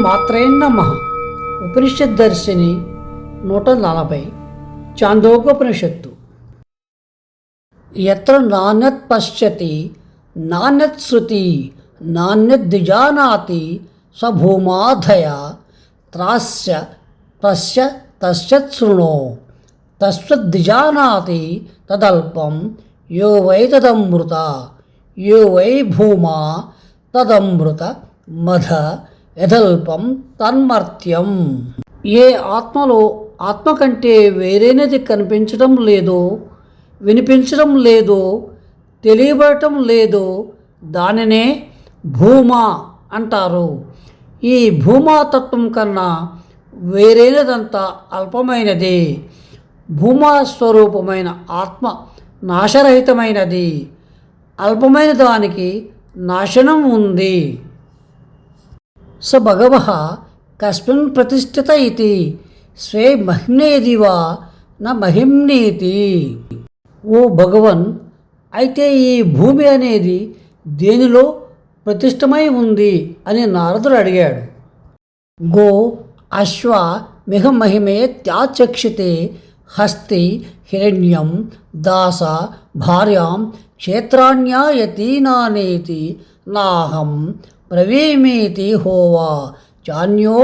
శ్రీమాత్రే నమ. ఉపనిషత్ దర్శిని నూట నలభై చాందోగోపనిషత్తు ఎత్ర నాణ్యత్ పశ్యతి నాణ్యత్ శృతి నాణ్యత్ నాణ్యద్విజానాతి సభూమాధయ త్రాస్య తస్య తస్యత్ శృణో. తస్వద్విజానాతి తదల్పం యో వై తదమృత యో వై భూమా తదమృత మధ యథల్పం తన్మర్త్యం ఏ ఆత్మలో ఆత్మ కంటే వేరేనది కనిపించడం లేదో వినిపించడం లేదో తెలియబడటం లేదో దానినే భూమా అంటారు. ఈ భూమాతత్వం కన్నా వేరేనదంతా అల్పమైనది. భూమా స్వరూపమైన ఆత్మ నాశరహితమైనది. అల్పమైన దానికి నాశనం ఉంది. స భగవ కస్మిన్ ప్రతిష్ఠిత ఇది స్వే మహిమ్నేది వా న మహిమ్నేతి ఓ భగవన్ అయితే ఈ భూమి అనేది దేనిలో ప్రతిష్టమై ఉంది అని నారదుడు అడిగాడు. గో అశ్వ మిహమహిమే త్యాచక్షితే హస్తి హిరణ్యం దాస భార్యాం క్షేత్రాణ్యాయతీనానేతి నాహం ప్రవేమేతి హోవా చాన్యో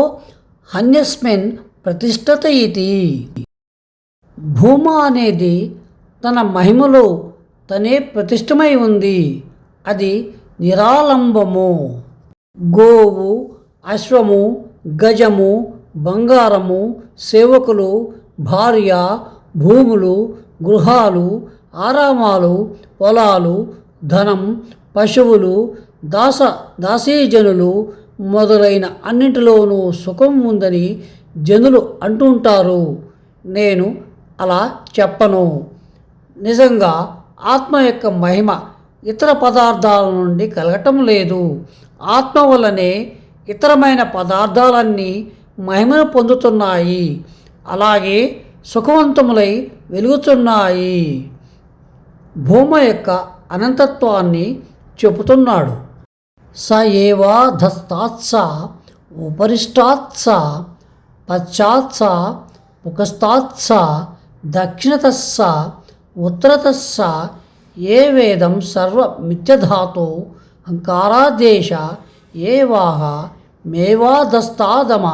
హన్యస్మిన్ ప్రతిష్టత ఇది భూమ అనేది తన మహిమలో తనే ప్రతిష్టమై ఉంది అది నిరాలంబము గోవు అశ్వము గజము బంగారము సేవకులు భార్య భూములు గృహాలు ఆరామాలు పొలాలు ధనం పశువులు దాస దాసీజనులు మొదలైన అన్నింటిలోనూ సుఖం ఉందని జనులు అంటుంటారు. నేను అలా చెప్పను. నిజంగా ఆత్మ యొక్క మహిమ ఇతర పదార్థాల నుండి కలగటం లేదు. ఆత్మ వల్లనే ఇతరమైన పదార్థాలన్నీ మహిమను పొందుతున్నాయి. అలాగే సుఖవంతములై వెలుగుతున్నాయి. భూమ యొక్క అనంతత్వాన్ని చెబుతున్నాడు. స ఏవాధస్తాత్స ఉపరిష్టాత్స పశ్చాత్స ముఖస్తాత్స దక్షిణతస్స ఉత్తరతస్స ఏ వేదం సర్వ మిథ్యధాతో అహంకారాదేశ ఏ వాహ మేవాధస్తాదమ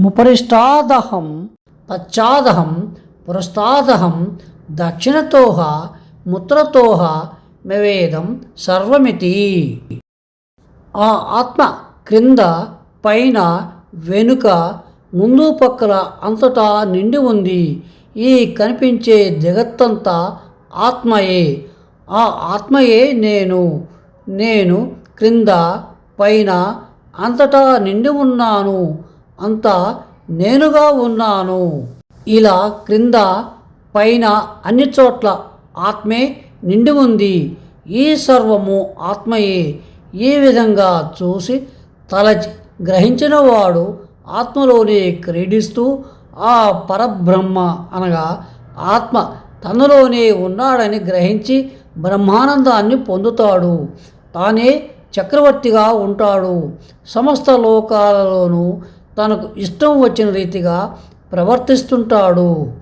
ముపరిష్టాదహం పశ్చాదహం పురస్తాదహం దక్షిణతోహ ముత్రతోహ మవేదం సర్వమితి. ఆ ఆత్మ క్రింద పైన వెనుక ముందు పక్కల అంతటా నిండి ఉంది. ఈ కనిపించే జగత్తంతా ఆత్మయే. ఆ ఆత్మయే నేను. నేను క్రింద పైన అంతటా నిండి ఉన్నాను. అంతా నేనుగా ఉన్నాను. ఇలా క్రింద పైన అన్ని చోట్ల ఆత్మే నిండి ఉంది ఈ సర్వము ఆత్మయే. ఈ విధంగా చూసి తలచి గ్రహించిన వాడు ఆత్మలోనే క్రీడిస్తూ ఆ పరబ్రహ్మ అనగా ఆత్మ తనలోనే ఉన్నాడని గ్రహించి బ్రహ్మానందాన్ని పొందుతాడు. తానే చక్రవర్తిగా ఉంటాడు. సమస్త లోకాలలోనూ తనకు ఇష్టం వచ్చిన రీతిగా ప్రవర్తిస్తుంటాడు.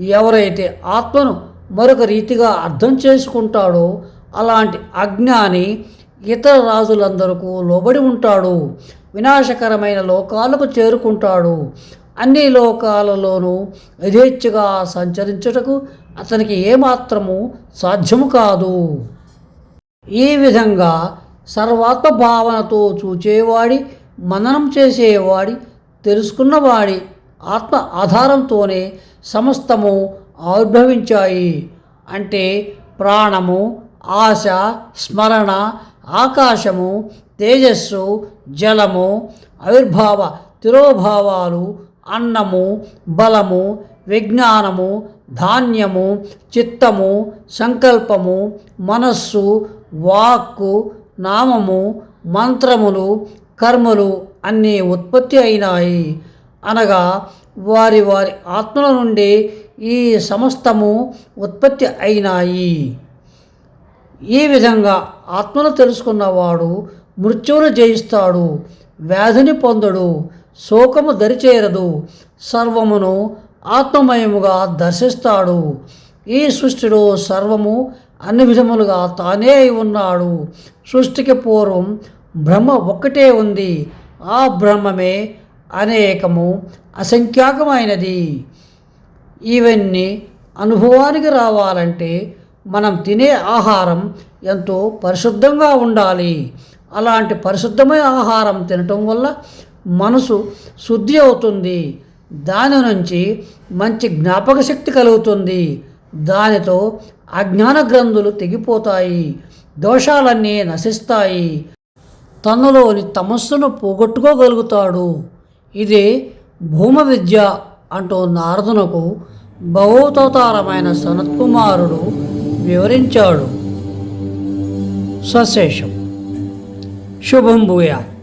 ఎవరైతే ఆత్మను మరొక రీతిగా అర్థం చేసుకుంటాడో అలాంటి అజ్ఞాని ఇతర రాజులందరకు లోబడి ఉంటాడు వినాశకరమైన లోకాలకు చేరుకుంటాడు. అన్ని లోకాలలోనూ యథేచ్ఛగా సంచరించుటకు అతనికి ఏమాత్రము సాధ్యము కాదు. ఈ విధంగా సర్వాత్మ భావనతో చూచేవాడి మననం చేసేవాడి తెలుసుకున్నవాడి ఆత్మ ఆధారంతోనే సమస్తము ఆవిర్భవించాయి అంటే ప్రాణము ఆశ స్మరణ ఆకాశము తేజస్సు జలము ఆవిర్భావ తిరోభావాలు అన్నము బలము విజ్ఞానము ధాన్యము చిత్తము సంకల్పము మనస్సు వాక్కు నామము మంత్రములు కర్మలు అన్నీ ఉత్పత్తి అయినాయి. అనగా వారి వారి ఆత్మల నుండి ఈ సమస్తము ఉత్పత్తి అయినాయి. ఈ విధంగా ఆత్మను తెలుసుకున్నవాడు మృత్యువును జయిస్తాడు వ్యాధిని పొందడు శోకము దరిచేరదు సర్వమును ఆత్మమయముగా దర్శిస్తాడు. ఈ సృష్టిలో సర్వము అన్ని విధములుగా తానే అయి ఉన్నాడు. సృష్టికి పూర్వం బ్రహ్మ ఒక్కటే ఉంది. ఆ బ్రహ్మమే అనేకము అసంఖ్యాకమైనది. ఇవన్నీ అనుభవానికి రావాలంటే మనం తినే ఆహారం ఎంతో పరిశుద్ధంగా ఉండాలి. అలాంటి పరిశుద్ధమైన ఆహారం తినటం వల్ల మనసు శుద్ధి అవుతుంది. దాని నుంచి మంచి జ్ఞాపక శక్తి కలుగుతుంది. దానితో అజ్ఞాన గ్రంథులు తెగిపోతాయి. దోషాలన్నీ నశిస్తాయి. తనలోని తమస్సును పోగొట్టుకోగలుగుతాడు. ఇది భూమ విద్య అంటూ నారదునకు భగవతవతారమైన సనత్కుమారుడు వివరించాడు. సశేషం. శుభం భూయాత్.